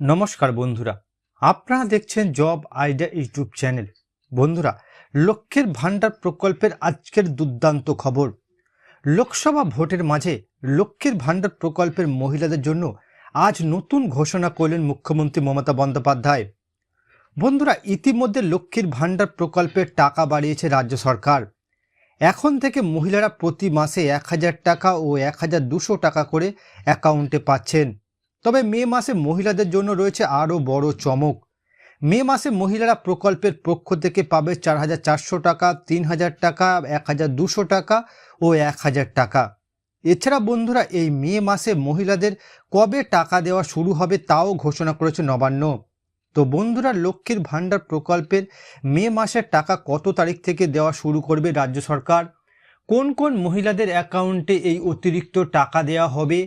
নমস্কার বন্ধুরা। আপনারা দেখছেন জব আইডিয়া ইউটিউব চ্যানেল। বন্ধুরা লক্ষ্যের ভাণ্ডার প্রকল্পের আজকের দুর্দান্ত খবর। লোকসভা ভোটের মাঝে লক্ষ্যের ভাণ্ডার প্রকল্পের মহিলাদের জন্য আজ নতুন ঘোষণা করলেন মুখ্যমন্ত্রী মমতা বন্দ্যোপাধ্যায়। বন্ধুরা, ইতিমধ্যে লক্ষ্মীর ভাণ্ডার প্রকল্পের টাকা বাড়িয়েছে রাজ্য সরকার। এখন থেকে মহিলারা প্রতি মাসে এক হাজার টাকা ও এক হাজার দুশো টাকা করে অ্যাকাউন্টে পাচ্ছেন। তবে মে মাসে মহিলাদের জন্য রয়েছে আরও বড় চমক। মে মাসে মহিলারা প্রকল্পের পক্ষ থেকে পাবে চার হাজার চারশো টাকা, তিন হাজার টাকা, এক হাজার দুশো টাকা ও এক হাজার টাকা। এছাড়া বন্ধুরা, এই মে মাসে মহিলাদের কবে টাকা দেওয়া শুরু হবে তাও ঘোষণা করেছে নবান্ন। তো বন্ধুরা, লক্ষ্মীর ভাণ্ডার প্রকল্পের মে মাসের টাকা কত তারিখ থেকে দেওয়া শুরু করবে রাজ্য সরকার? কোন কোন মহিলাদের অ্যাকাউন্টে এই অতিরিক্ত টাকা দেওয়া হবে?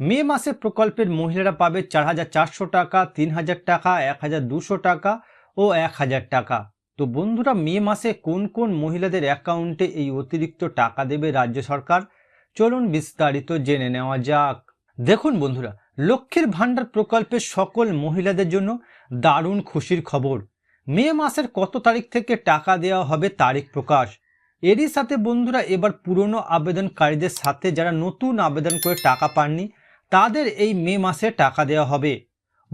মে মাসে প্রকল্পের মহিলারা পাবে চার হাজার চারশো টাকা, তিন হাজার টাকা, এক হাজার দুশো টাকা ও এক হাজার টাকা। তো বন্ধুরা, মে মাসে কোন কোন মহিলাদের অ্যাকাউন্টে এই অতিরিক্ত টাকা দেবে রাজ্য সরকার? চলুন বিস্তারিত জেনে নেওয়া যাক। দেখুন বন্ধুরা, লক্ষ্মীর ভাণ্ডার প্রকল্পের সকল মহিলাদের জন্য দারুণ খুশির খবর। মে মাসের কত তারিখ থেকে টাকা দেওয়া হবে তারিখ প্রকাশ। এরই সাথে বন্ধুরা, এবার পুরনো আবেদনকারীদের সাথে যারা নতুন আবেদন করে টাকা পাননি তাদের এই মে মাসে টাকা দেওয়া হবে।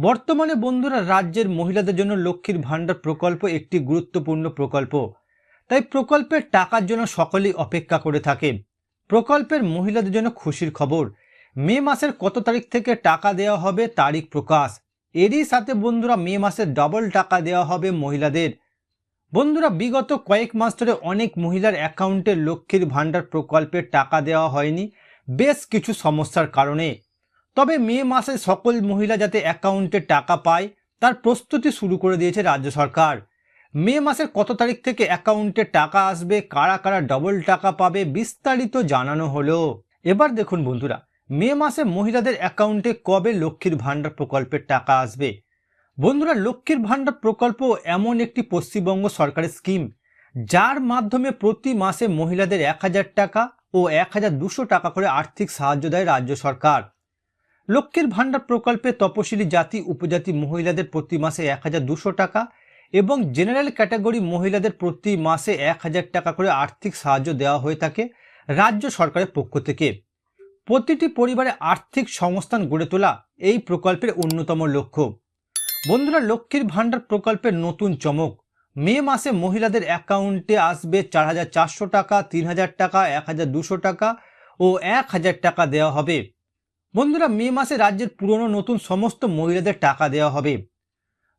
বর্তমানে বন্ধুরা রাজ্যের মহিলাদের জন্য লক্ষ্মীর ভাণ্ডার প্রকল্প একটি গুরুত্বপূর্ণ প্রকল্প। তাই প্রকল্পের টাকার জন্য সকলেই অপেক্ষা করে থাকে। প্রকল্পের মহিলাদের জন্য খুশির খবর। মে মাসের কত তারিখ থেকে টাকা দেওয়া হবে তারিখ প্রকাশ। এরই সাথে বন্ধুরা মে মাসে ডবল টাকা দেওয়া হবে মহিলাদের। বন্ধুরা, বিগত কয়েক মাস ধরে অনেক মহিলার অ্যাকাউন্টে লক্ষ্মীর ভাণ্ডার প্রকল্পের টাকা দেওয়া হয়নি। বেশ কিছু সমস্যার কারণে। তবে মে মাসে সকল মহিলা যাতে অ্যাকাউন্টে টাকা পায়, তার প্রস্তুতি শুরু করে দিয়েছে রাজ্য সরকার। মে মাসের কত তারিখ থেকে অ্যাকাউন্টে টাকা আসবে, কারা কারা ডবল টাকা পাবে, বিস্তারিত জানানো হলো। এবার দেখুন বন্ধুরা, মে মাসে মহিলাদের অ্যাকাউন্টে কবে লক্ষ্মীর ভাণ্ডার প্রকল্পের টাকা আসবে? বন্ধুরা, লক্ষ্মীর ভাণ্ডার প্রকল্প এমন একটি পশ্চিমবঙ্গ সরকারের স্কিম, যার মাধ্যমে প্রতি মাসে মহিলাদের এক হাজার টাকা ও এক হাজার দুশো টাকা করে আর্থিক সাহায্য দেয় রাজ্য সরকার। লক্ষ্মীর ভাণ্ডার প্রকল্পে তপশিলি জাতি, উপজাতি মহিলাদের প্রতি মাসে এক টাকা এবং জেনারেল ক্যাটাগরি মহিলাদের প্রতি মাসে এক হাজার টাকা করে আর্থিক সাহায্য দেওয়া হয়ে থাকে রাজ্য সরকারের পক্ষ থেকে। প্রতিটি পরিবারে আর্থিক সংস্থান গড়ে তোলা এই প্রকল্পের অন্যতম লক্ষ্য। বন্ধুরা, লক্ষ্মীর ভাণ্ডার প্রকল্পের নতুন চমক। মে মাসে মহিলাদের অ্যাকাউন্টে আসবে চার হাজার চারশো টাকা, তিন হাজার টাকা, এক হাজার দুশো টাকা ও এক হাজার টাকা দেওয়া হবে। বন্ধুরা, মে মাসে রাজ্যের পুরনো নতুন সমস্ত মহিলাদের টাকা দেওয়া হবে।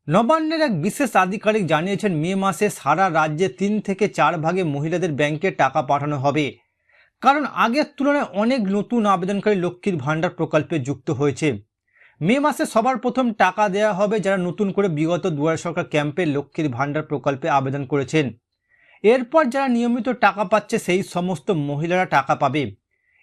নবান্নের এক বিশেষ আধিকারিক জানিয়েছেন, মে মাসে সারা রাজ্যে তিন থেকে চার ভাগে মহিলাদের ব্যাংকে টাকা পাঠানো হবে। কারণ আগের তুলনায় অনেক নতুন আবেদনকারী লক্ষ্মীর ভাণ্ডার প্রকল্পে যুক্ত হয়েছে। মে মাসে সবার প্রথম টাকা দেওয়া হবে যারা নতুন করে বিগত দুয়ারে সরকার ক্যাম্পে লক্ষ্মীর ভাণ্ডার প্রকল্পে আবেদন করেছেন। এরপর যারা নিয়মিত টাকা পাচ্ছে, সেই সমস্ত মহিলারা টাকা পাবে।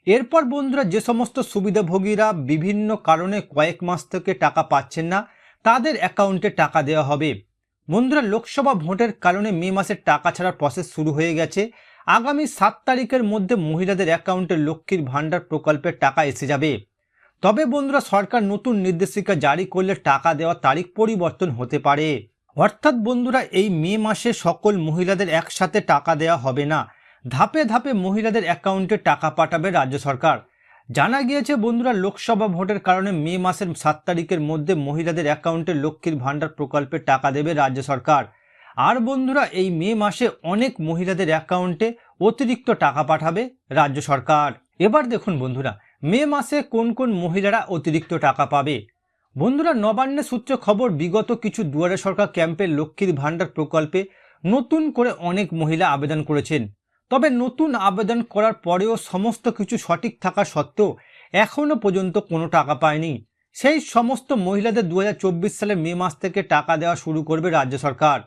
এরপর বন্ধুরা যে সমস্ত সুবিধাভোগীরা বিভিন্ন কারণে কয়েক মাস থেকে টাকা পাচ্ছেন না, তাদের অ্যাকাউন্টে টাকা দেওয়া হবে। বন্ধুরা, লোকসভা ভোটের কারণে মে মাসের টাকা ছাড়ার প্রসেস শুরু হয়ে গেছে। আগামী সাত তারিখের মধ্যে মহিলাদের অ্যাকাউন্টে লক্ষ্মীর ভাণ্ডার প্রকল্পের টাকা এসে যাবে। তবে বন্ধুরা, সরকার নতুন নির্দেশিকা জারি করলে টাকা দেওয়ার তারিখ পরিবর্তন হতে পারে। অর্থাৎ বন্ধুরা, এই মে মাসে সকল মহিলাদের একসাথে টাকা দেওয়া হবে না। ধাপে ধাপে মহিলাদের অ্যাকাউন্টে টাকা পাঠাবে রাজ্য সরকার। জানা গিয়েছে, বন্ধুরা, লোকসভা ভোটের কারণে মে মাসের সাত তারিখের মধ্যে মহিলাদের অ্যাকাউন্টে লক্ষ্মীর ভাণ্ডার প্রকল্পে টাকা দেবে রাজ্য সরকার। আর বন্ধুরা, এই মে মাসে অনেক মহিলাদের অ্যাকাউন্টে অতিরিক্ত টাকা পাঠাবে রাজ্য সরকার। এবার দেখুন বন্ধুরা, মে মাসে কোন কোন মহিলারা অতিরিক্ত টাকা পাবে? বন্ধুরা নবান্নের সূত্র খবর, বিগত কিছু দুয়ারে সরকার ক্যাম্পে লক্ষ্মীর ভাণ্ডার প্রকল্পে নতুন করে অনেক মহিলা আবেদন করেছেন। তবে নতুন আবেদন করার পরেও সমস্ত কিছু সঠিক থাকা সত্ত্বেও এখনও পর্যন্ত কোনো টাকা পায়নি। সেই সমস্ত মহিলাদের দু হাজার চব্বিশ সালের মে মাস থেকে টাকা দেওয়া শুরু করবে রাজ্য সরকার।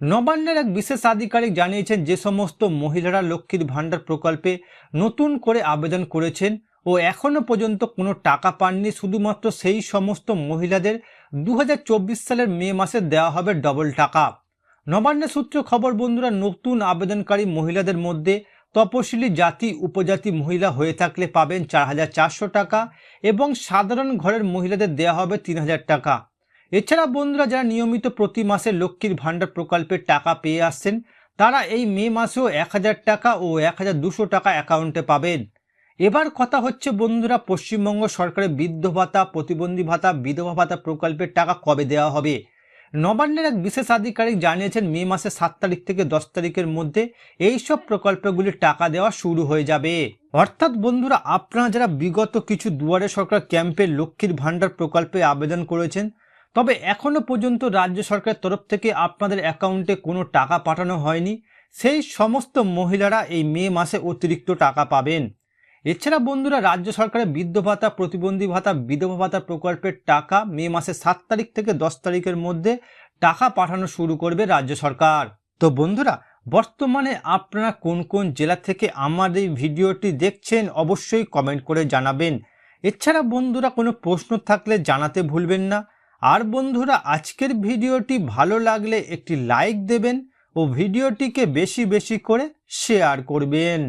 নবান্নের এক বিশেষ আধিকারিক জানিয়েছেন, যে সমস্ত মহিলারা লক্ষ্মীর ভাণ্ডার প্রকল্পে নতুন করে আবেদন করেছেন ও এখনও পর্যন্ত কোনো টাকা পাননি, শুধুমাত্র সেই সমস্ত মহিলাদের দু হাজার চব্বিশ সালের মে মাসে দেওয়া হবে ডবল টাকা। নবান্নের সূত্র খবর, বন্ধুরা, নতুন আবেদনকারী মহিলাদের মধ্যে তপশিলি জাতি, উপজাতি মহিলা হয়ে থাকলে পাবেন চার হাজার চারশো টাকা এবং সাধারণ ঘরের মহিলাদের দেওয়া হবে তিন হাজার টাকা। এছাড়া, বন্ধুরা, যারা নিয়মিত প্রতি মাসে লক্ষ্মীর ভাণ্ডার প্রকল্পের টাকা পেয়ে আসছেন, তারা এই মে মাসেও এক হাজার টাকা ও এক হাজার দুশো টাকা অ্যাকাউন্টে পাবেন। এবার কথা হচ্ছে, বন্ধুরা, পশ্চিমবঙ্গ সরকারের বৃদ্ধ ভাতা, প্রতিবন্ধী ভাতা, বিধবা ভাতা প্রকল্পের টাকা কবে দেওয়া হবে? নবান্নের এক বিশেষ আধিকারিক জানিয়েছেন, মে মাসের সাত তারিখ থেকে দশ তারিখের মধ্যে এই সব প্রকল্পগুলির টাকা দেওয়া শুরু হয়ে যাবে। অর্থাৎ বন্ধুরা, আপনারা যারা বিগত কিছু দুয়ারে সরকার ক্যাম্পের লক্ষ্মীর ভাণ্ডার প্রকল্পে আবেদন করেছেন, তবে এখনও পর্যন্ত রাজ্য সরকারের তরফ থেকে আপনাদের অ্যাকাউন্টে কোনো টাকা পাঠানো হয়নি, সেই সমস্ত মহিলারা এই মে মাসে অতিরিক্ত টাকা পাবেন। এছাড়া বন্ধুরা, রাজ্য সরকারের বৃদ্ধ ভাতা, প্রতিবন্ধী ভাতা, বিধবা ভাতা প্রকল্পের টাকা মে মাসের সাত তারিখ থেকে দশ তারিখের মধ্যে টাকা পাঠানো শুরু করবে রাজ্য সরকার। তো বন্ধুরা, বর্তমানে আপনারা কোন কোন জেলা থেকে আমার এই ভিডিওটি দেখছেন অবশ্যই কমেন্ট করে জানাবেন। এছাড়া বন্ধুরা, কোনো প্রশ্ন থাকলে জানাতে ভুলবেন না। আর বন্ধুরা, আজকের ভিডিওটি ভালো লাগলে একটি লাইক দেবেন ও ভিডিওটিকে বেশি বেশি করে শেয়ার করবেন।